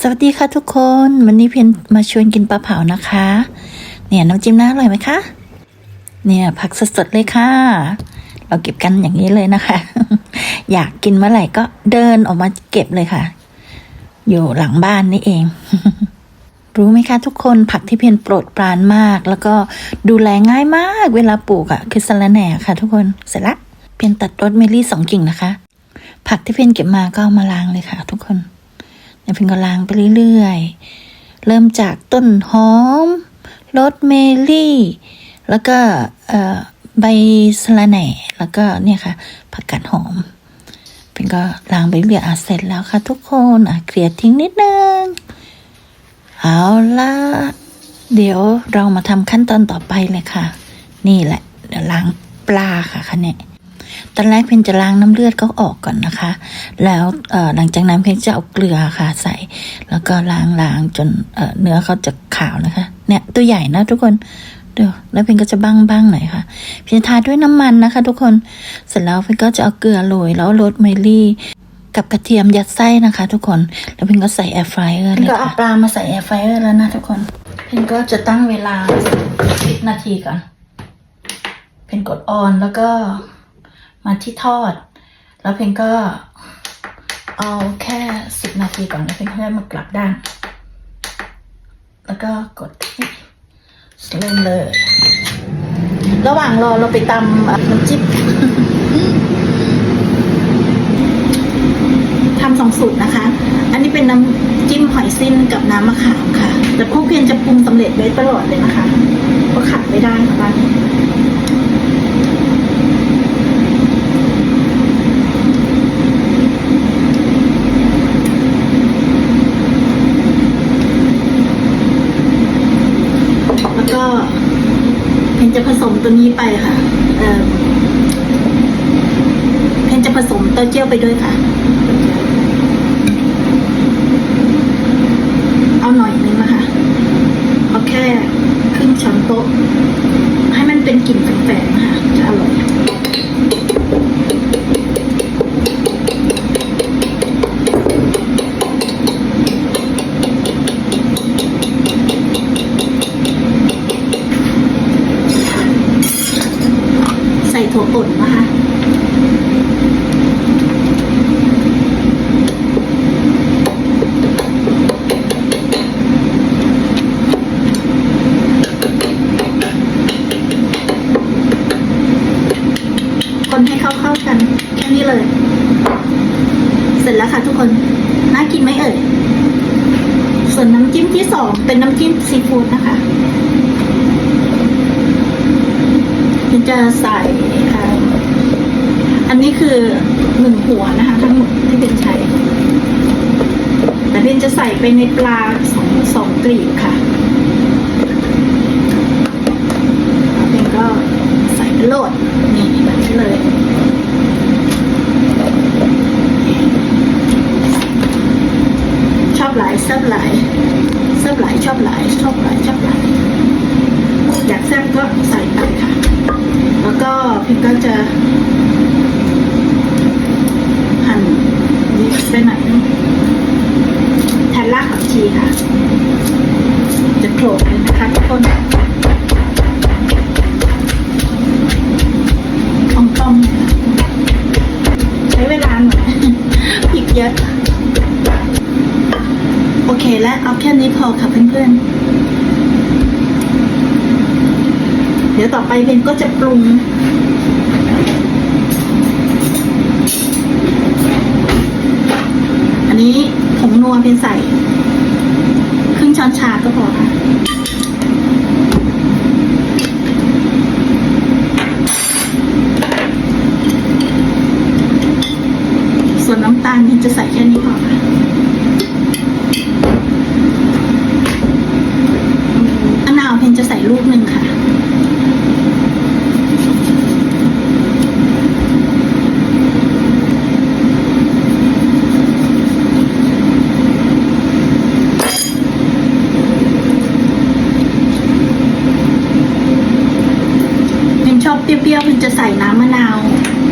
สวัสดีค่ะทุกคนวันนี้เพียนมาชวนกินปลาเผานะคะ เนี่ยน้ำจิ้มน่าอร่อยไหมคะ เนี่ยผักสดๆเลยค่ะ เราเก็บกันอย่างนี้เลยนะคะ อยากกินเมื่อไหร่ก็เดินออกมาเก็บเลยค่ะ อยู่หลังบ้านนี่เอง รู้ไหมคะทุกคนผักที่เพียนโปรดปรานมาก แล้วก็ดูแลง่ายมากเวลาปลูกอะ่ะ คือสะระแหน่ค่ะ ทุกคนเสร็จละเพียนตัดรสเมลี่สองกิ่งนะคะ ผักที่เพียนเก็บมาก็เอามาล้างเลยค่ะ ทุกคน เดี๋ยวพียนก็ล้างไปเรื่อยๆ เริ่มจากต้นหอมรสเมลี่ แล้วก็ใบสะระแหน่ แล้วก็เนี่ยค่ะผักกาดหอม เป็นก็ล้างไปเรื่อยอะเสร็จแล้วค่ะทุกคนอะเกลี่ยทิ้งนิดนึง เอาละเดี๋ยวเรามาทำขั้นตอนต่อไปเลยค่ะ นี่แหละ เดี๋ยวล้างปลาค่ะคะเนี่ย ตอนแรกเพนจะล้างน้ำเลือดเขาออกก่อนนะคะ แล้วหลังจากนั้นเพนจะเอาเกลือค่ะใส่ แล้วก็ล้างล้างจนเนื้อเขาจะขาวนะคะ เนี่ยตัวใหญ่นะทุกคนเดี๋ยวแล้วเพนก็จะบ้างบ้างหน่อยค่ะเพนทาด้วยน้ำมันนะคะ ทุกคนเสร็จแล้วเพนก็จะเอาเกลือโรยแล้วโรสเมลี่กับกระเทียมยัดไส้นะคะ ทุกคน แล้วเพนก็ใส่แอร์ฟรายเออร์เลยค่ะก็เอาปลามาใส่แอร์ฟรายเออร์แล้วนะทุกคนเพนก็จะตั้งเวลาสิบนาทีก่อนเพนกดออนแล้วก็ มาที่ทอด แล้วเพนก็เอาแค่สิบนาทีก่อนแล้วเพนก็ได้มากลับด้าน แล้วก็กดที่เริ่มเลย ระหว่างรอเราไปตำน้ำจิ้มทำสองสูตรนะคะ อันนี้เป็นน้ำจิ้มหอยสิ้นกับน้ำมะขามค่ะ แต่พวกเพียนจะปรุงสำเร็จไว้ตลอดเลยนะคะ ก็ขาดไม่ได้ค่ะบ้านนี้แล้วก็เพนจะผสม ตัวนี้ไปค่ะเอ่อเพนจะผสมเต้าเจี้ยวไปด้วยค่ะ เอาหน่อยนึงนะคะเอาแค่ครึ่งช้อนโต๊ะ ให้มันเป็นกลิ่นแฝงๆค่ะ จะอร่อย ใส่ถั่วป่นนะคะ คนให้เข้าเข้าๆกัน แค่นี้เลย เสร็จแล้วค่ะทุกคน น่ากินไหมเอ่ย ส่วนน้ำจิ้มที่สองเป็นน้ำจิ้มซีฟู้ดนะคะมันจะใส่อันนี้คือหนึ่งหัวนะคะ ทั้งหมดที่เป็นใช้แต่เป็นจะใส่ไปในปลาสองสองกลีบค่ะเป็นก็ใส่โลดนี่แบบนี้เลย ชอบหลายแซับหลายซับหลายชอบหลายชอบหลายชอบหลายอยากแซ่บก็ใส่ไปค่ะ แล้วก็พิมก็จะ แล้วเอาแค่นี้พอค่ะเพื่อนๆ เดี๋ยวต่อไปเพนก็จะปรุง อันนี้ผงนัวเพนใส่ ครึ่งช้อนชาก็พอค่ะ ส่วนน้ำตาลเพนจะใส่แค่นี้พอค่ะ มะนาวเพนจะใส่ลูกหนึ่งค่ะ เพนชอบเปรี้ยวๆเพนจะใส่น้ำมะนาว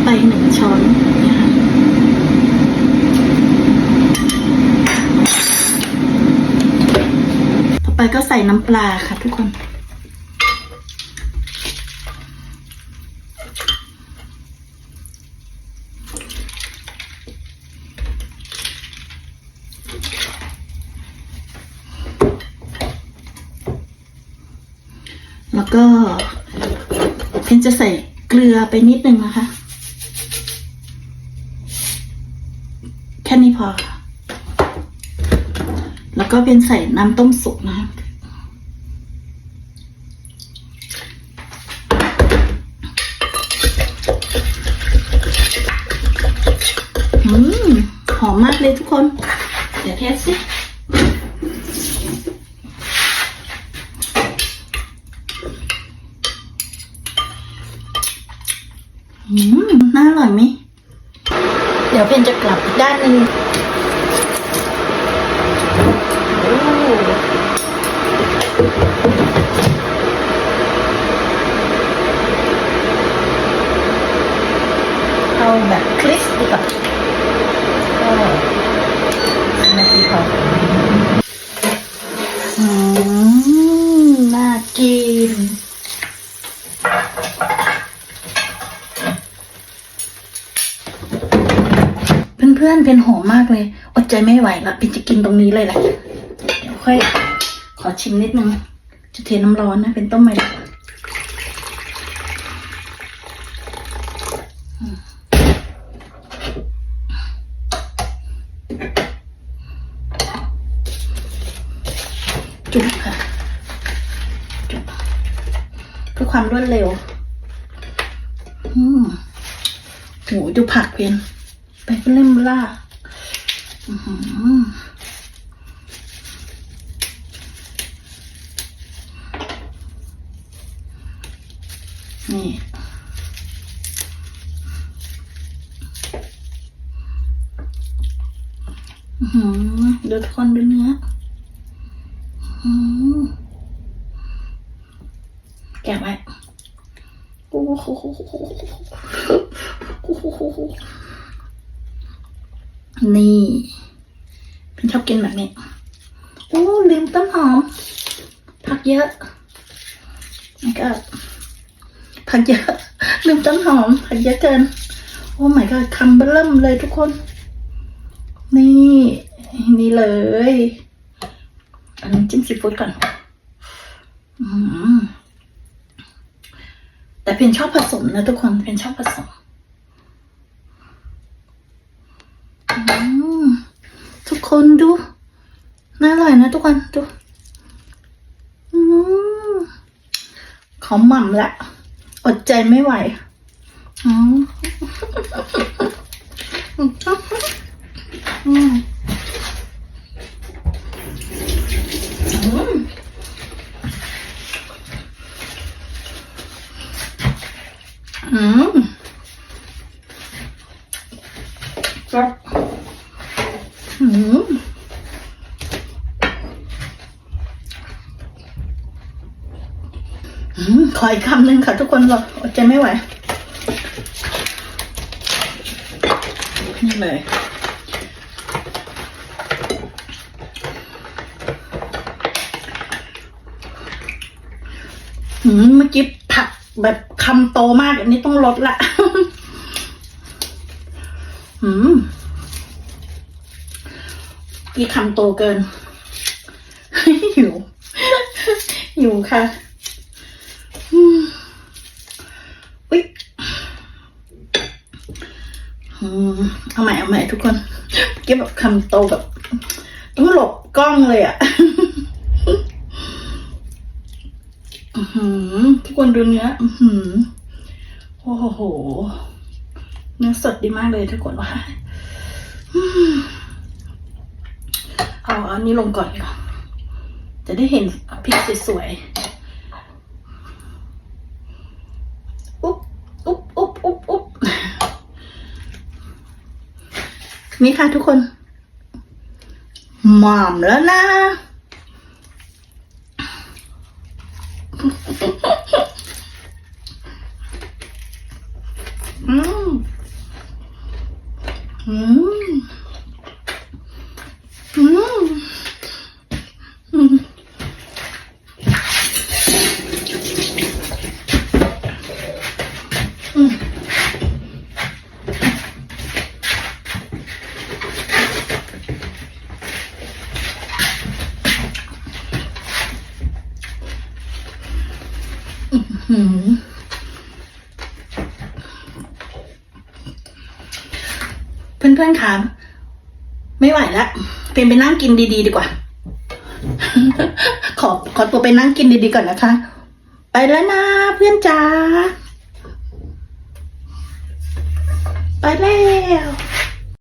ไปหนึ่งช้อนเนี่ยค่ะ ก็ใส่น้ำปลาค่ะทุกคน แล้วก็เพนจะใส่เกลือไปนิดนึงนะคะ แค่นี้พอค่ะ แล้วก็เป็นใส่น้ำต้มสุกนะคะอืมหอมมากเลยทุกคน เดี๋ยวเทสสิอืมน่าอร่อยไหม เดี๋ยวเพนจะกลับอีกด้านหนึงโอ้เอาแบบคริสป์ดีกว่าก็สิบนาทีพออืม น่ากิน เพื่อนๆ เป็นหอมมากเลย อดใจไม่ไหวละเป็นจะกินตรงนี้เลยแหละ เดี๋ยวค่อย ขอชิมนิดนึง จะเทน้ำร้อนนะ เป็นต้มใหม่อืมจุบค่ะจุบเพื่อความรวดเร็ว อืมโหดูผักเพียน ไปก็เล่มล่าอื้อหือนี่ดูทุกคนดูเนื้อแกะไว้โอ้โหโอ้โห นี่เป็นชอบกินแบบนี้โอ้ลืมต้นหอม ผักเยอะแล้วก็ผักเยอะ ลืมต้นหอม ผักเยอะเกิน โอ้ my god คำเบิ่มเลยทุกคน นี่ นี่เลย อันนี้จิ้มซีฟู้ดก่อนอแต่เพนชอบผสมนะทุกคนเพนชอบผสม อืมทุก คนดู น่าอร่อยนะทุกคนดูอืมขอหม่ำละ อดใจไม่ไหวอืมอืมอืมอืมครับ อืม ออีกคำหนึ่งค่ะทุกคนเราอดใจไม่ไหว นี่เลยอืมเมื่อกี้ผักแบบคำโตมากอันนี้ต้องลดละอืมกี่คำโตเกินหิวหิวค่ะอืมอุ๊ยอืม เอาใหม่เอาใหม่ทุกคนเก็บแบบคำโตแบบต้องหลบกล้องเลยอะ่ะทุกคนดูเนื้อโอ้โห เนื้อสดดีมากเลยทุกคนว่าเอาอันนี้ลงก่อนดีกว่าจะได้เห็นพริกสวยๆ อุ๊บ อุ๊บ อุ๊บ อุ๊บ อุ๊บ นี่ค่ะทุกคนหม่อมแล้วนะ อืม อืม อืม อืม หืม เพื่อนๆคะไม่ไหวแล้วเป็นไปนั่งกินดีๆ ดีกว่า ขอขอตัวไปนั่งกินดีๆก่อนนะคะ ไปแล้วนะเพื่อนจ้าไปแล้ว